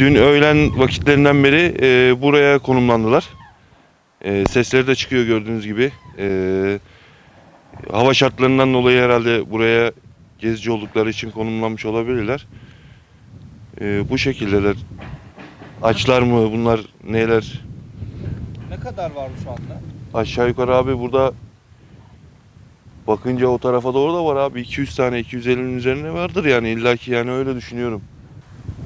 Dün öğlen vakitlerinden beri e, buraya konumlandılar. E, sesleri de çıkıyor gördüğünüz gibi. E, hava şartlarından dolayı herhalde buraya gezici oldukları için konumlanmış olabilirler. E, bu şekildeler. Açlar mı bunlar neler? Ne kadar var şu anda? Aşağı yukarı abi burada bakınca o tarafa doğru da var abi 200 tane 250'nin üzerine vardır yani illaki yani öyle düşünüyorum.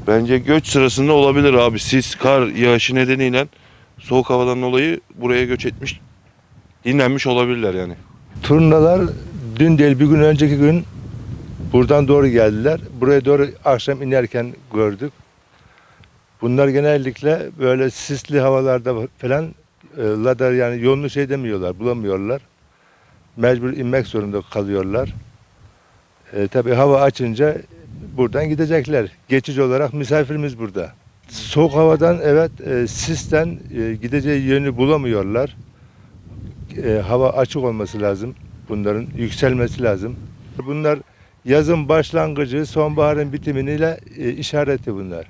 Bence göç sırasında olabilir abi. Sis, kar yağışı nedeniyle soğuk havadan dolayı buraya göç etmiş, dinlenmiş olabilirler yani. Turnalar dün değil bir gün önceki gün buradan doğru geldiler. Buraya doğru akşam inerken gördük. Bunlar genellikle böyle sisli havalarda falan e, ladar yani yolunu şey demiyorlar, bulamıyorlar. Mecbur inmek zorunda kalıyorlar. E, tabii hava açınca buradan gidecekler. Geçici olarak misafirimiz burada. Soğuk havadan evet e, sisten e, gideceği yönü bulamıyorlar. E, hava açık olması lazım. Bunların yükselmesi lazım. Bunlar yazın başlangıcı, sonbaharın bitiminiyle e, işareti bunlar.